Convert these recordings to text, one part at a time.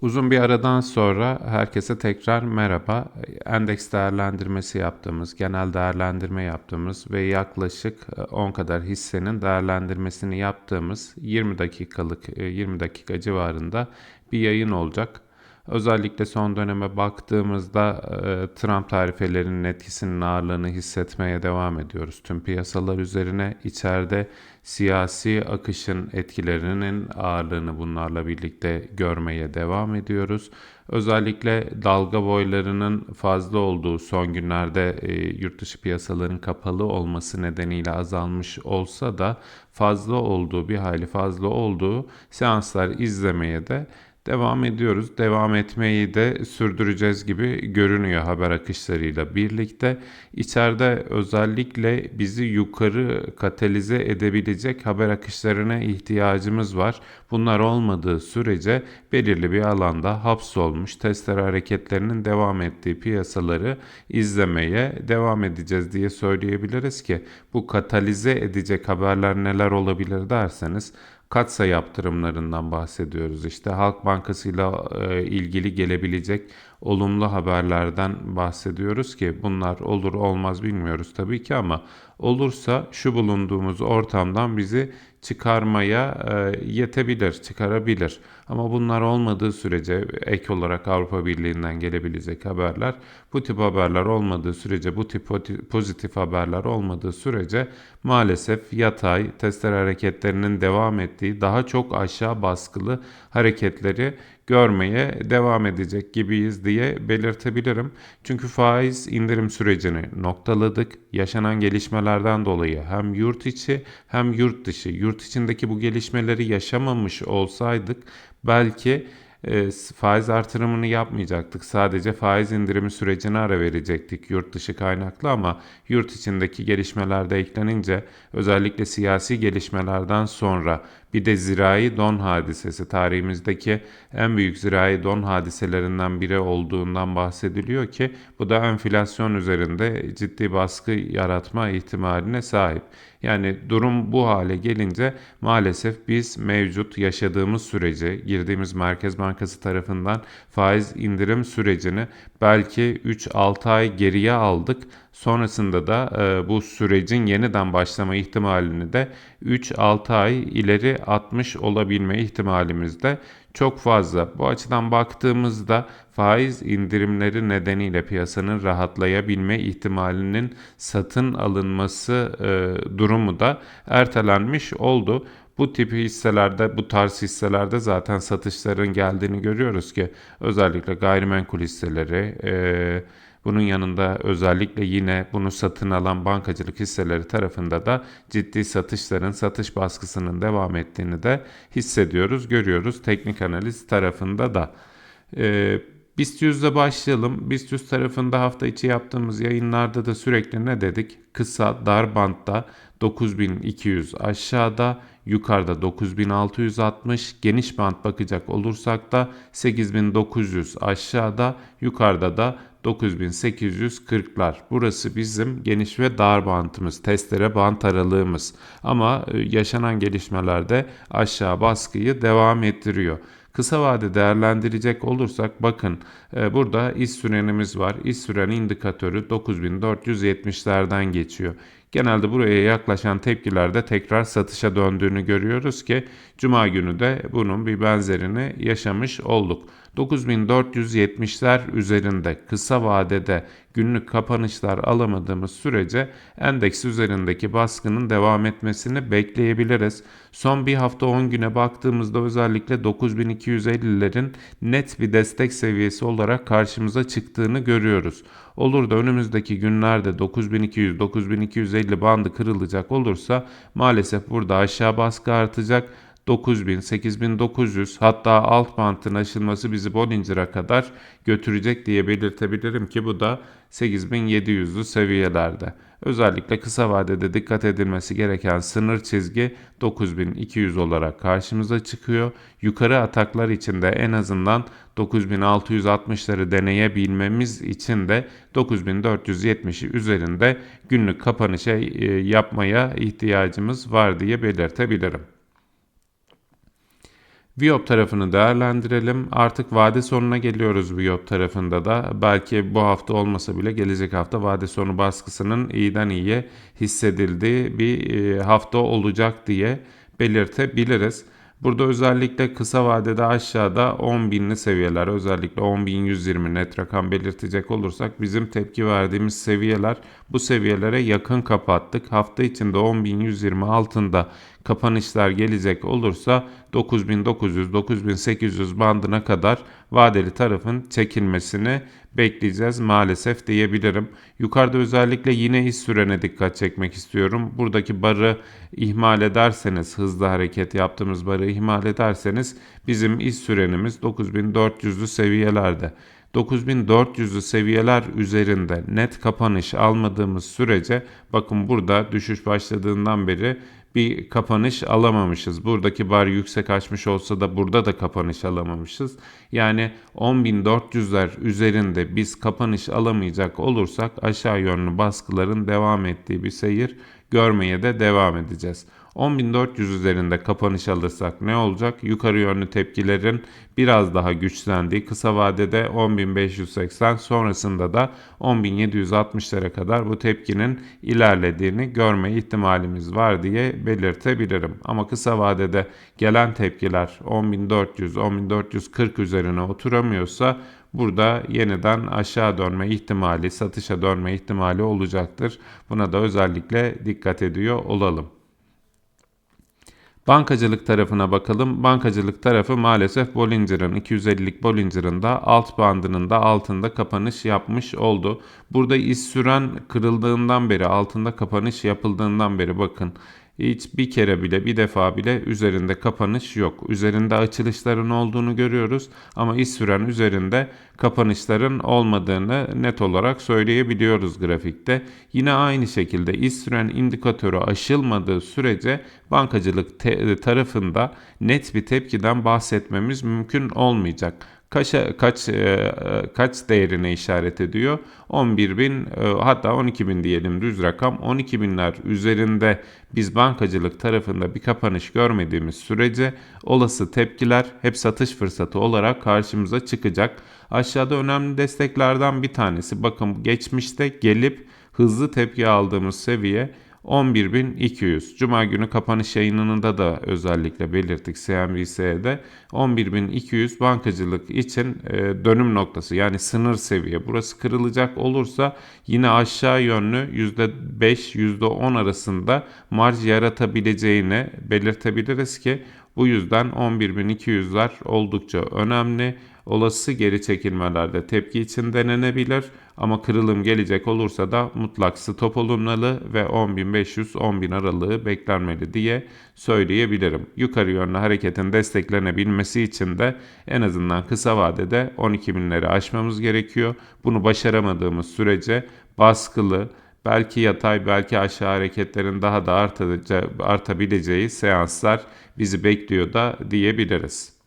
Uzun bir aradan sonra herkese tekrar merhaba. Endeks değerlendirmesi yaptığımız, genel değerlendirme yaptığımız ve yaklaşık 10 kadar hissenin değerlendirmesini yaptığımız 20 dakikalık 20 dakika civarında bir yayın olacak. Özellikle son döneme baktığımızda e, Trump tarifelerinin etkisinin ağırlığını hissetmeye devam ediyoruz. Tüm piyasalar üzerine içeride siyasi akışın etkilerinin ağırlığını bunlarla birlikte görmeye devam ediyoruz. Özellikle dalga boylarının fazla olduğu son günlerde e, yurt dışı piyasaların kapalı olması nedeniyle azalmış olsa da fazla olduğu bir hayli fazla olduğu seanslar izlemeye de devam ediyoruz. Devam etmeyi de sürdüreceğiz gibi görünüyor haber akışlarıyla birlikte. İçeride özellikle bizi yukarı katalize edebilecek haber akışlarına ihtiyacımız var. Bunlar olmadığı sürece belirli bir alanda hapsolmuş testere hareketlerinin devam ettiği piyasaları izlemeye devam edeceğiz diye söyleyebiliriz ki bu katalize edecek haberler neler olabilir derseniz katsa yaptırımlarından bahsediyoruz. İşte Halk Bankası ile ilgili gelebilecek olumlu haberlerden bahsediyoruz ki bunlar olur olmaz bilmiyoruz tabii ki ama olursa şu bulunduğumuz ortamdan bizi çıkarmaya e, yetebilir, çıkarabilir. Ama bunlar olmadığı sürece ek olarak Avrupa Birliği'nden gelebilecek haberler, bu tip haberler olmadığı sürece, bu tip pozitif haberler olmadığı sürece maalesef yatay testler hareketlerinin devam ettiği daha çok aşağı baskılı hareketleri görmeye devam edecek gibiyiz diye belirtebilirim. Çünkü faiz indirim sürecini noktaladık. Yaşanan gelişmelerden dolayı hem yurt içi hem yurt dışı, yurt içindeki bu gelişmeleri yaşamamış olsaydık belki e, faiz artırımını yapmayacaktık. Sadece faiz indirimi sürecine ara verecektik yurt dışı kaynaklı ama yurt içindeki gelişmeler de eklenince özellikle siyasi gelişmelerden sonra bir de zirai don hadisesi tarihimizdeki en büyük zirai don hadiselerinden biri olduğundan bahsediliyor ki bu da enflasyon üzerinde ciddi baskı yaratma ihtimaline sahip. Yani durum bu hale gelince maalesef biz mevcut yaşadığımız süreci girdiğimiz Merkez Bankası tarafından faiz indirim sürecini belki 3-6 ay geriye aldık. Sonrasında da e, bu sürecin yeniden başlama ihtimalini de 3-6 ay ileri atmış olabilme ihtimalimiz de çok fazla. Bu açıdan baktığımızda faiz indirimleri nedeniyle piyasanın rahatlayabilme ihtimalinin satın alınması e, durumu da ertelenmiş oldu. Bu tip hisselerde, bu tarz hisselerde zaten satışların geldiğini görüyoruz ki özellikle gayrimenkul hisseleri, e, bunun yanında özellikle yine bunu satın alan bankacılık hisseleri tarafında da ciddi satışların, satış baskısının devam ettiğini de hissediyoruz, görüyoruz teknik analiz tarafında da. Ee, BIST 100'de başlayalım. BIST 100 tarafında hafta içi yaptığımız yayınlarda da sürekli ne dedik? Kısa, dar bantta 9200 aşağıda, yukarıda 9660, geniş bant bakacak olursak da 8900 aşağıda, yukarıda da 9840'lar. Burası bizim geniş ve dar bantımız, testere bant aralığımız. Ama e, yaşanan gelişmelerde aşağı baskıyı devam ettiriyor. Kısa vade değerlendirecek olursak bakın e, burada iş sürenimiz var. İş süren indikatörü 9470'lerden geçiyor. Genelde buraya yaklaşan tepkilerde tekrar satışa döndüğünü görüyoruz ki Cuma günü de bunun bir benzerini yaşamış olduk. 9470'ler üzerinde kısa vadede günlük kapanışlar alamadığımız sürece endeks üzerindeki baskının devam etmesini bekleyebiliriz. Son bir hafta 10 güne baktığımızda özellikle 9250'lerin net bir destek seviyesi olarak karşımıza çıktığını görüyoruz. Olur da önümüzdeki günlerde 9200-9250 bandı kırılacak olursa maalesef burada aşağı baskı artacak. 9000, 8900 hatta alt bantın aşılması bizi Bollinger'a kadar götürecek diye belirtebilirim ki bu da 8700'lü seviyelerde. Özellikle kısa vadede dikkat edilmesi gereken sınır çizgi 9200 olarak karşımıza çıkıyor. Yukarı ataklar için de en azından 9660'ları deneyebilmemiz için de 9470'i üzerinde günlük kapanışa e, yapmaya ihtiyacımız var diye belirtebilirim. Viyop tarafını değerlendirelim. Artık vade sonuna geliyoruz Viyop tarafında da. Belki bu hafta olmasa bile gelecek hafta vade sonu baskısının iyiden iyiye hissedildiği bir e, hafta olacak diye belirtebiliriz. Burada özellikle kısa vadede aşağıda 10 binli seviyeler özellikle 10.120 net rakam belirtecek olursak bizim tepki verdiğimiz seviyeler bu seviyelere yakın kapattık. Hafta içinde 10.120 altında kapanışlar gelecek olursa 9900-9800 bandına kadar vadeli tarafın çekilmesini bekleyeceğiz maalesef diyebilirim. Yukarıda özellikle yine iş sürene dikkat çekmek istiyorum. Buradaki barı ihmal ederseniz, hızlı hareket yaptığımız barı ihmal ederseniz bizim iş sürenimiz 9400'lü seviyelerde. 9400'lü seviyeler üzerinde net kapanış almadığımız sürece bakın burada düşüş başladığından beri bir kapanış alamamışız. Buradaki bar yüksek açmış olsa da burada da kapanış alamamışız. Yani 10.400'ler üzerinde biz kapanış alamayacak olursak aşağı yönlü baskıların devam ettiği bir seyir görmeye de devam edeceğiz. 10.400 üzerinde kapanış alırsak ne olacak? Yukarı yönlü tepkilerin biraz daha güçlendiği kısa vadede 10.580 sonrasında da 10.760'lara kadar bu tepkinin ilerlediğini görme ihtimalimiz var diye belirtebilirim. Ama kısa vadede gelen tepkiler 10.400, 10.440 üzerine oturamıyorsa burada yeniden aşağı dönme ihtimali, satışa dönme ihtimali olacaktır. Buna da özellikle dikkat ediyor olalım. Bankacılık tarafına bakalım. Bankacılık tarafı maalesef Bollinger'ın 250'lik Bollinger'ın da alt bandının da altında kapanış yapmış oldu. Burada iz süren kırıldığından beri altında kapanış yapıldığından beri bakın hiç bir kere bile bir defa bile üzerinde kapanış yok. Üzerinde açılışların olduğunu görüyoruz ama iz süren üzerinde kapanışların olmadığını net olarak söyleyebiliyoruz grafikte. Yine aynı şekilde iz süren indikatörü aşılmadığı sürece bankacılık tarafında net bir tepkiden bahsetmemiz mümkün olmayacak kaç kaç e, kaç değerine işaret ediyor? 11 bin e, hatta 12 bin diyelim düz rakam 12 binler üzerinde biz bankacılık tarafında bir kapanış görmediğimiz sürece olası tepkiler hep satış fırsatı olarak karşımıza çıkacak. Aşağıda önemli desteklerden bir tanesi bakın geçmişte gelip hızlı tepki aldığımız seviye 11.200. Cuma günü kapanış yayınında da özellikle belirttik CNBC'de. 11.200 bankacılık için e, dönüm noktası yani sınır seviye. Burası kırılacak olursa yine aşağı yönlü %5 %10 arasında marj yaratabileceğini belirtebiliriz ki bu yüzden 11.200'ler oldukça önemli. Olası geri çekilmelerde tepki için denenebilir ama kırılım gelecek olursa da mutlak stop olunmalı ve 10.500-10.000 aralığı beklenmeli diye söyleyebilirim. Yukarı yönlü hareketin desteklenebilmesi için de en azından kısa vadede 12.000'leri aşmamız gerekiyor. Bunu başaramadığımız sürece baskılı, belki yatay belki aşağı hareketlerin daha da artabileceği seanslar bizi bekliyor da diyebiliriz.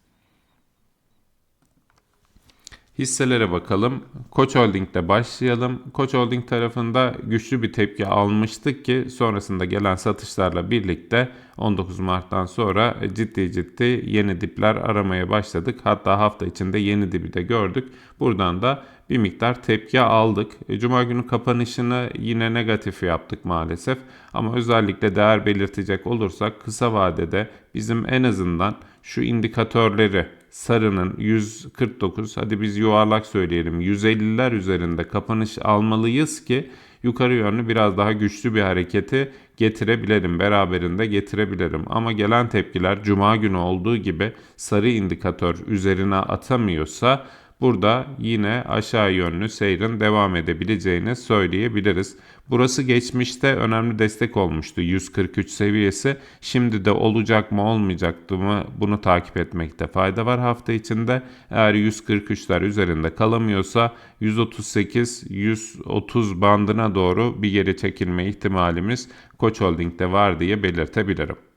Hisselere bakalım. Koç Holding'de başlayalım. Koç Holding tarafında güçlü bir tepki almıştık ki sonrasında gelen satışlarla birlikte 19 Mart'tan sonra ciddi ciddi yeni dipler aramaya başladık. Hatta hafta içinde yeni dibi de gördük. Buradan da bir miktar tepki aldık. Cuma günü kapanışını yine negatif yaptık maalesef. Ama özellikle değer belirtecek olursak kısa vadede bizim en azından şu indikatörleri sarının 149 hadi biz yuvarlak söyleyelim 150'ler üzerinde kapanış almalıyız ki yukarı yönlü biraz daha güçlü bir hareketi getirebilirim. Beraberinde getirebilirim. Ama gelen tepkiler cuma günü olduğu gibi sarı indikatör üzerine atamıyorsa burada yine aşağı yönlü seyrin devam edebileceğini söyleyebiliriz. Burası geçmişte önemli destek olmuştu 143 seviyesi. Şimdi de olacak mı olmayacak mı bunu takip etmekte fayda var hafta içinde. Eğer 143'ler üzerinde kalamıyorsa 138-130 bandına doğru bir geri çekilme ihtimalimiz Koç Holding'de var diye belirtebilirim.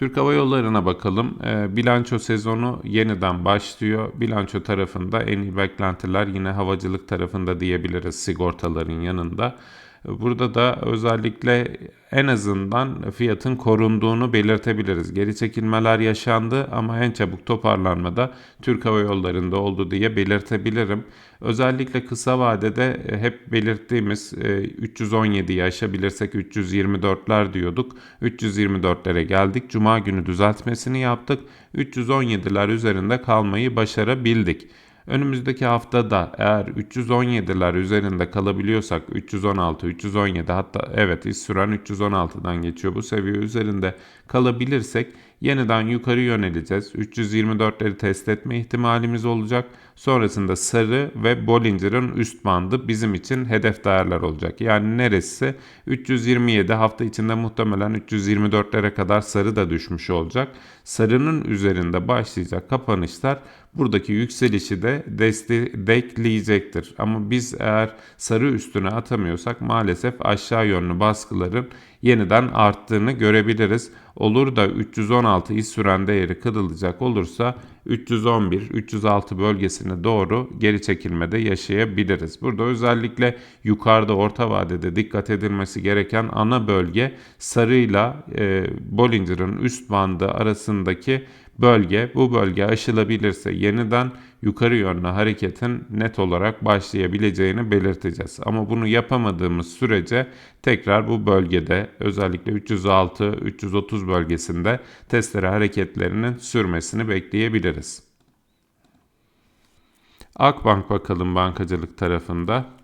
Türk Hava Yolları'na bakalım. E, bilanço sezonu yeniden başlıyor. Bilanço tarafında en iyi beklentiler yine havacılık tarafında diyebiliriz sigortaların yanında. Burada da özellikle en azından fiyatın korunduğunu belirtebiliriz. Geri çekilmeler yaşandı ama en çabuk toparlanmada Türk Hava Yolları'nda oldu diye belirtebilirim. Özellikle kısa vadede e, hep belirttiğimiz 317'yi aşabilirsek 324'ler diyorduk. 324'lere geldik. Cuma günü düzeltmesini yaptık. 317'ler üzerinde kalmayı başarabildik. Önümüzdeki haftada eğer 317'ler üzerinde kalabiliyorsak 316, 317 hatta evet iş süren 316'dan geçiyor bu seviye üzerinde kalabilirsek yeniden yukarı yöneleceğiz. 324'leri test etme ihtimalimiz olacak. Sonrasında sarı ve Bollinger'ın üst bandı bizim için hedef değerler olacak. Yani neresi? 327 hafta içinde muhtemelen 324'lere kadar sarı da düşmüş olacak. Sarının üzerinde başlayacak kapanışlar buradaki yükselişi de destekleyecektir. Ama biz eğer sarı üstüne atamıyorsak maalesef aşağı yönlü baskıların yeniden arttığını görebiliriz. Olur da 316 iz süren değeri kırılacak olursa 311-306 bölgesine doğru geri çekilmede yaşayabiliriz. Burada özellikle yukarıda orta vadede dikkat edilmesi gereken ana bölge sarıyla e, Bollinger'ın üst bandı arasındaki bölge. Bu bölge aşılabilirse yeniden yukarı yönlü hareketin net olarak başlayabileceğini belirteceğiz. Ama bunu yapamadığımız sürece tekrar bu bölgede özellikle 306-330 bölgesinde testere hareketlerinin sürmesini bekleyebiliriz. Akbank bakalım bankacılık tarafında.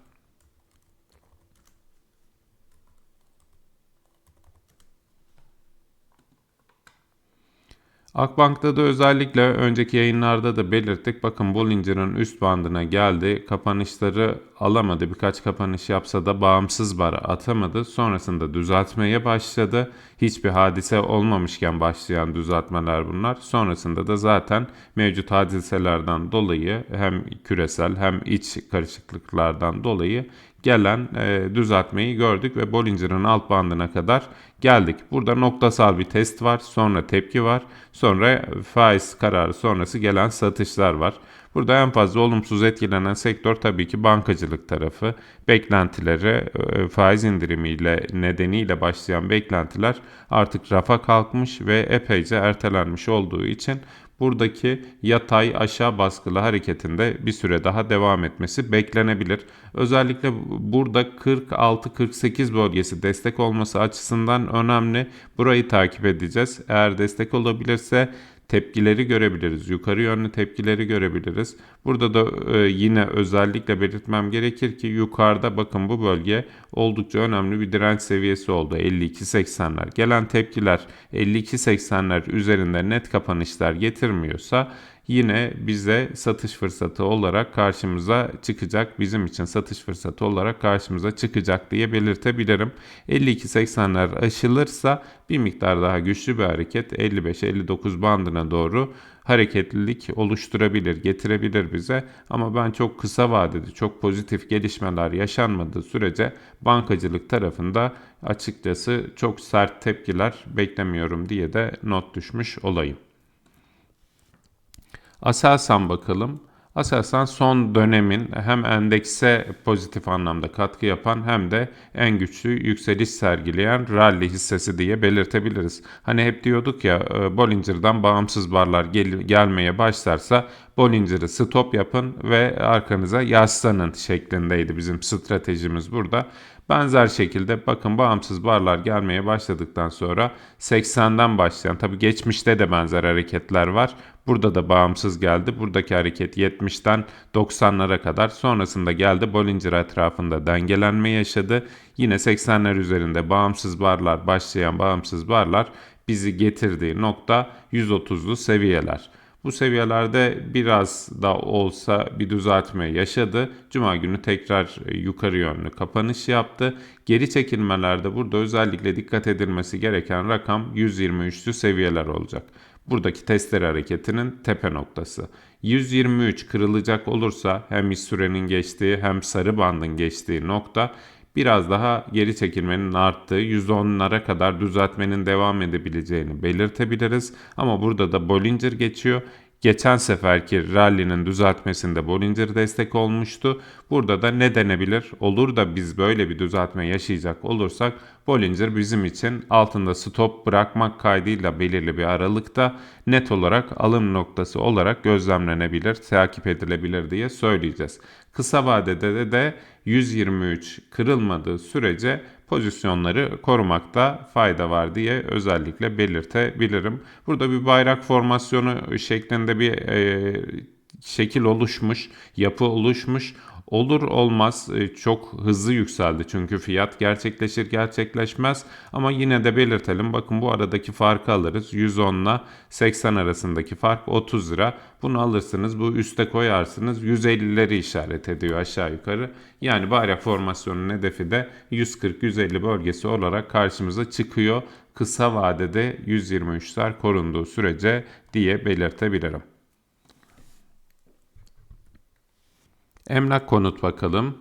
Akbank'ta da özellikle önceki yayınlarda da belirttik. Bakın Bollinger'ın üst bandına geldi. Kapanışları alamadı. Birkaç kapanış yapsa da bağımsız bara atamadı. Sonrasında düzeltmeye başladı. Hiçbir hadise olmamışken başlayan düzeltmeler bunlar. Sonrasında da zaten mevcut hadiselerden dolayı hem küresel hem iç karışıklıklardan dolayı gelen e, düzeltmeyi gördük ve Bollinger'ın alt bandına kadar geldik. Burada noktasal bir test var, sonra tepki var, sonra faiz kararı sonrası gelen satışlar var. Burada en fazla olumsuz etkilenen sektör tabii ki bankacılık tarafı. Beklentileri e, faiz indirimiyle nedeniyle başlayan beklentiler artık rafa kalkmış ve epeyce ertelenmiş olduğu için buradaki yatay aşağı baskılı hareketinde bir süre daha devam etmesi beklenebilir. Özellikle burada 46-48 bölgesi destek olması açısından önemli. Burayı takip edeceğiz. Eğer destek olabilirse tepkileri görebiliriz. Yukarı yönlü tepkileri görebiliriz. Burada da e, yine özellikle belirtmem gerekir ki yukarıda bakın bu bölge oldukça önemli bir direnç seviyesi oldu. 52.80'ler. Gelen tepkiler 52.80'ler üzerinde net kapanışlar getirmiyorsa yine bize satış fırsatı olarak karşımıza çıkacak. Bizim için satış fırsatı olarak karşımıza çıkacak diye belirtebilirim. 52.80'ler aşılırsa bir miktar daha güçlü bir hareket 55-59 bandına doğru hareketlilik oluşturabilir, getirebilir bize. Ama ben çok kısa vadede çok pozitif gelişmeler yaşanmadığı sürece bankacılık tarafında açıkçası çok sert tepkiler beklemiyorum diye de not düşmüş olayım. Aselsan bakalım. Aselsan son dönemin hem endekse pozitif anlamda katkı yapan hem de en güçlü yükseliş sergileyen rally hissesi diye belirtebiliriz. Hani hep diyorduk ya e, Bollinger'dan bağımsız barlar gel gelmeye başlarsa Bollinger'ı stop yapın ve arkanıza yaslanın şeklindeydi bizim stratejimiz burada. Benzer şekilde bakın bağımsız barlar gelmeye başladıktan sonra 80'den başlayan tabi geçmişte de benzer hareketler var. Burada da bağımsız geldi. Buradaki hareket 70'ten 90'lara kadar sonrasında geldi Bollinger etrafında dengelenme yaşadı. Yine 80'ler üzerinde bağımsız barlar başlayan bağımsız barlar bizi getirdiği nokta 130'lu seviyeler. Bu seviyelerde biraz da olsa bir düzeltme yaşadı. Cuma günü tekrar yukarı yönlü kapanış yaptı. Geri çekilmelerde burada özellikle dikkat edilmesi gereken rakam 123'lü seviyeler olacak. Buradaki testler hareketinin tepe noktası. 123 kırılacak olursa hem iş sürenin geçtiği hem sarı bandın geçtiği nokta biraz daha geri çekilmenin arttığı 110'lara kadar düzeltmenin devam edebileceğini belirtebiliriz. Ama burada da Bollinger geçiyor. Geçen seferki rally'nin düzeltmesinde Bollinger destek olmuştu. Burada da ne denebilir? Olur da biz böyle bir düzeltme yaşayacak olursak Bollinger bizim için altında stop bırakmak kaydıyla belirli bir aralıkta net olarak alım noktası olarak gözlemlenebilir, takip edilebilir diye söyleyeceğiz. Kısa vadede de, de 123 kırılmadığı sürece pozisyonları korumakta fayda var diye özellikle belirtebilirim. Burada bir bayrak formasyonu şeklinde bir e, şekil oluşmuş, yapı oluşmuş. Olur olmaz e, çok hızlı yükseldi. Çünkü fiyat gerçekleşir gerçekleşmez. Ama yine de belirtelim bakın bu aradaki farkı alırız. 110 ile 80 arasındaki fark 30 lira. Bunu alırsınız bu üste koyarsınız. 150'leri işaret ediyor aşağı yukarı. Yani bayrak formasyonun hedefi de 140-150 bölgesi olarak karşımıza çıkıyor. Kısa vadede 123'ler korunduğu sürece diye belirtebilirim. Emlak konut bakalım.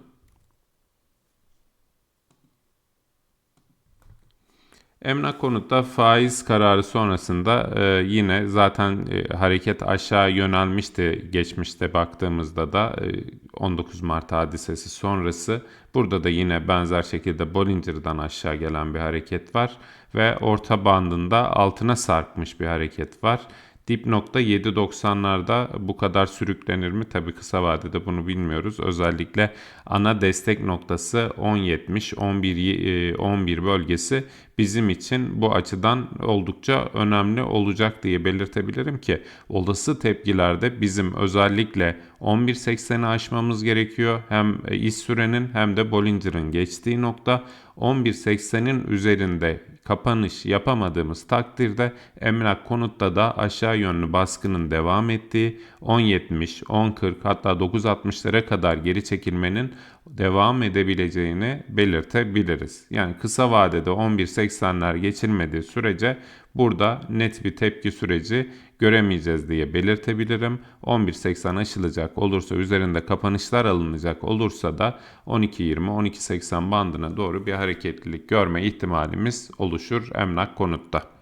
Emlak konutta faiz kararı sonrasında e, yine zaten e, hareket aşağı yönelmişti geçmişte baktığımızda da e, 19 Mart hadisesi sonrası. Burada da yine benzer şekilde Bollinger'dan aşağı gelen bir hareket var ve orta bandında altına sarkmış bir hareket var. Dip nokta 7.90'larda bu kadar sürüklenir mi? Tabi kısa vadede bunu bilmiyoruz. Özellikle ana destek noktası 10.70, 11, 11 bölgesi bizim için bu açıdan oldukça önemli olacak diye belirtebilirim ki olası tepkilerde bizim özellikle 11.80'i aşmamız gerekiyor. Hem iş sürenin hem de Bollinger'ın geçtiği nokta 11.80'in üzerinde kapanış yapamadığımız takdirde emlak konutta da aşağı yönlü baskının devam ettiği 10.70, 10.40 hatta 9.60'lara kadar geri çekilmenin devam edebileceğini belirtebiliriz. Yani kısa vadede 11.80'ler geçilmediği sürece burada net bir tepki süreci göremeyeceğiz diye belirtebilirim. 11.80 aşılacak olursa üzerinde kapanışlar alınacak olursa da 12.20-12.80 bandına doğru bir hareketlilik görme ihtimalimiz oluşur emlak konutta.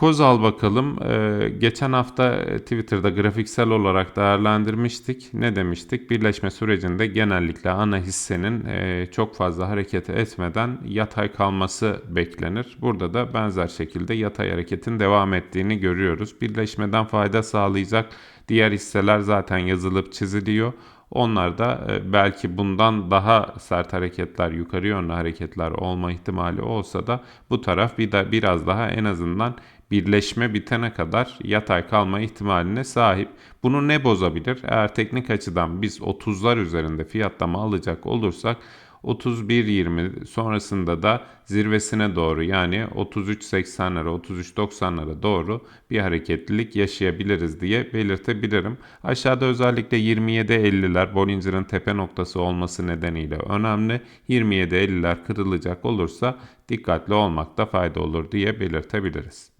Kozal bakalım. Ee, geçen hafta Twitter'da grafiksel olarak değerlendirmiştik. Ne demiştik? Birleşme sürecinde genellikle ana hissenin e, çok fazla hareket etmeden yatay kalması beklenir. Burada da benzer şekilde yatay hareketin devam ettiğini görüyoruz. Birleşmeden fayda sağlayacak diğer hisseler zaten yazılıp çiziliyor. Onlar da e, belki bundan daha sert hareketler, yukarı yönlü hareketler olma ihtimali olsa da bu taraf bir de biraz daha en azından birleşme bitene kadar yatay kalma ihtimaline sahip. Bunu ne bozabilir? Eğer teknik açıdan biz 30'lar üzerinde fiyatlama alacak olursak 31.20 sonrasında da zirvesine doğru yani 33.80'lara 33.90'lara doğru bir hareketlilik yaşayabiliriz diye belirtebilirim. Aşağıda özellikle 27.50'ler Bollinger'ın tepe noktası olması nedeniyle önemli. 27.50'ler kırılacak olursa dikkatli olmakta fayda olur diye belirtebiliriz.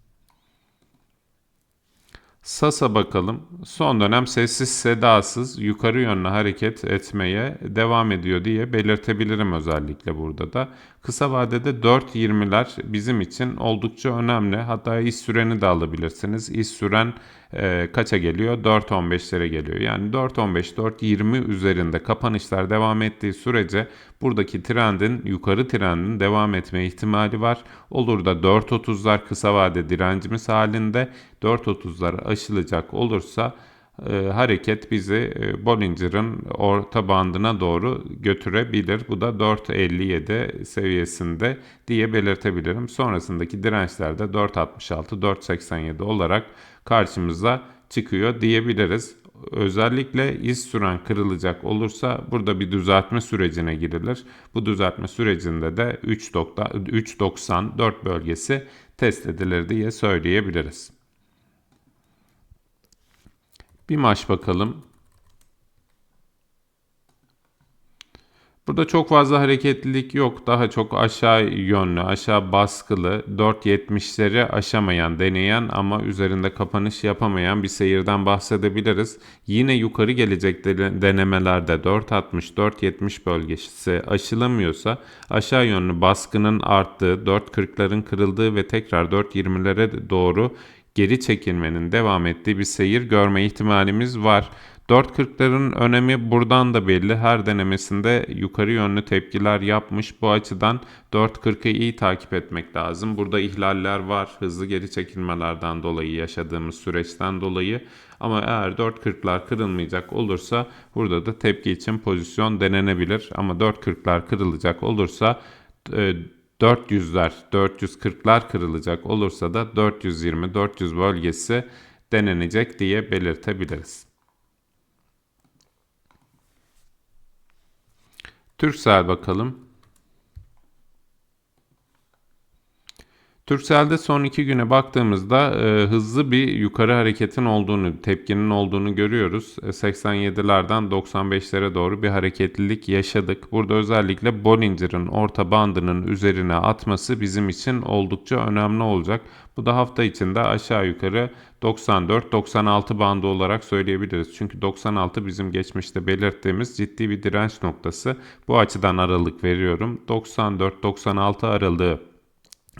Sasa bakalım. Son dönem sessiz sedasız yukarı yönlü hareket etmeye devam ediyor diye belirtebilirim özellikle burada da. Kısa vadede 4.20'ler bizim için oldukça önemli. Hatta iş süreni de alabilirsiniz. İş süren e, kaça geliyor? 4.15'lere geliyor. Yani 4.15, 4.20 üzerinde kapanışlar devam ettiği sürece buradaki trendin, yukarı trendin devam etme ihtimali var. Olur da 4.30'lar kısa vade direncimiz halinde 4.30'lar aşılacak olursa e, hareket bizi e, Bollinger'ın orta bandına doğru götürebilir. Bu da 4.57 seviyesinde diye belirtebilirim. Sonrasındaki dirençler de 4.66, 4.87 olarak karşımıza çıkıyor diyebiliriz. Özellikle iz süren kırılacak olursa burada bir düzeltme sürecine girilir. Bu düzeltme sürecinde de 3.94 bölgesi test edilir diye söyleyebiliriz. Bir maç bakalım. Burada çok fazla hareketlilik yok. Daha çok aşağı yönlü, aşağı baskılı, 4.70'leri aşamayan, deneyen ama üzerinde kapanış yapamayan bir seyirden bahsedebiliriz. Yine yukarı gelecek denemelerde 4.60, 4.70 bölgesi aşılamıyorsa aşağı yönlü baskının arttığı, 4.40'ların kırıldığı ve tekrar 4.20'lere doğru geri çekilmenin devam ettiği bir seyir görme ihtimalimiz var. 4.40'ların önemi buradan da belli. Her denemesinde yukarı yönlü tepkiler yapmış. Bu açıdan 4.40'ı iyi takip etmek lazım. Burada ihlaller var. Hızlı geri çekilmelerden dolayı yaşadığımız süreçten dolayı. Ama eğer 4.40'lar kırılmayacak olursa burada da tepki için pozisyon denenebilir. Ama 4.40'lar kırılacak olursa 400'ler, 440'lar kırılacak olursa da 420-400 bölgesi denenecek diye belirtebiliriz. Türksel bakalım. Turkcell'de son iki güne baktığımızda e, hızlı bir yukarı hareketin olduğunu, tepkinin olduğunu görüyoruz. E, 87'lerden 95'lere doğru bir hareketlilik yaşadık. Burada özellikle Bollinger'ın orta bandının üzerine atması bizim için oldukça önemli olacak. Bu da hafta içinde aşağı yukarı 94-96 bandı olarak söyleyebiliriz. Çünkü 96 bizim geçmişte belirttiğimiz ciddi bir direnç noktası. Bu açıdan aralık veriyorum. 94-96 aralığı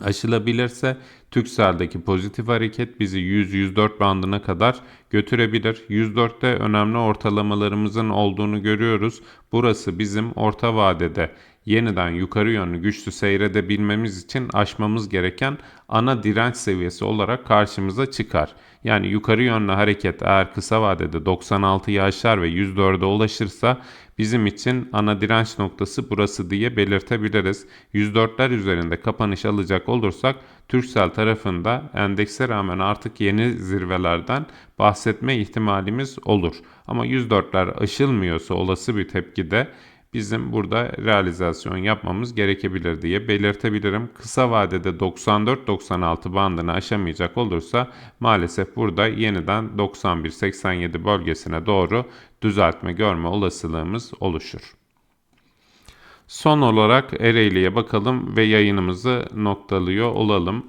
aşılabilirse Türkcell'deki pozitif hareket bizi 100-104 bandına kadar götürebilir. 104'te önemli ortalamalarımızın olduğunu görüyoruz. Burası bizim orta vadede yeniden yukarı yönlü güçlü seyredebilmemiz için aşmamız gereken ana direnç seviyesi olarak karşımıza çıkar. Yani yukarı yönlü hareket eğer kısa vadede 96'yı aşar ve 104'e ulaşırsa bizim için ana direnç noktası burası diye belirtebiliriz. 104'ler üzerinde kapanış alacak olursak Türksel tarafında endekse rağmen artık yeni zirvelerden bahsetme ihtimalimiz olur. Ama 104'ler aşılmıyorsa olası bir tepkide bizim burada realizasyon yapmamız gerekebilir diye belirtebilirim. Kısa vadede 94-96 bandını aşamayacak olursa maalesef burada yeniden 91-87 bölgesine doğru düzeltme görme olasılığımız oluşur. Son olarak Ereğli'ye bakalım ve yayınımızı noktalıyor olalım.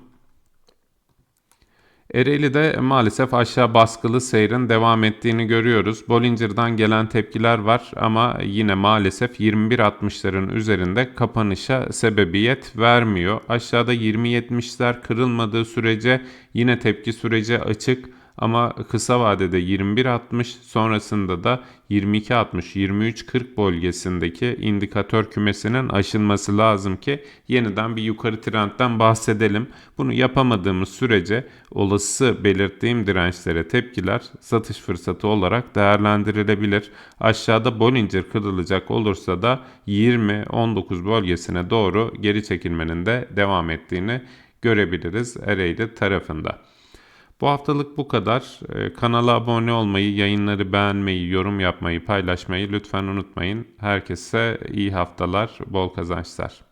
Ereğli'de maalesef aşağı baskılı seyrin devam ettiğini görüyoruz. Bollinger'dan gelen tepkiler var ama yine maalesef 21.60'ların üzerinde kapanışa sebebiyet vermiyor. Aşağıda 20.70'ler kırılmadığı sürece yine tepki süreci açık. Ama kısa vadede 21.60 sonrasında da 22.60-23.40 bölgesindeki indikatör kümesinin aşılması lazım ki yeniden bir yukarı trendten bahsedelim. Bunu yapamadığımız sürece olası belirttiğim dirençlere tepkiler satış fırsatı olarak değerlendirilebilir. Aşağıda Bollinger kırılacak olursa da 20-19 bölgesine doğru geri çekilmenin de devam ettiğini görebiliriz Ereğli tarafında. Bu haftalık bu kadar. Ee, kanala abone olmayı, yayınları beğenmeyi, yorum yapmayı, paylaşmayı lütfen unutmayın. Herkese iyi haftalar, bol kazançlar.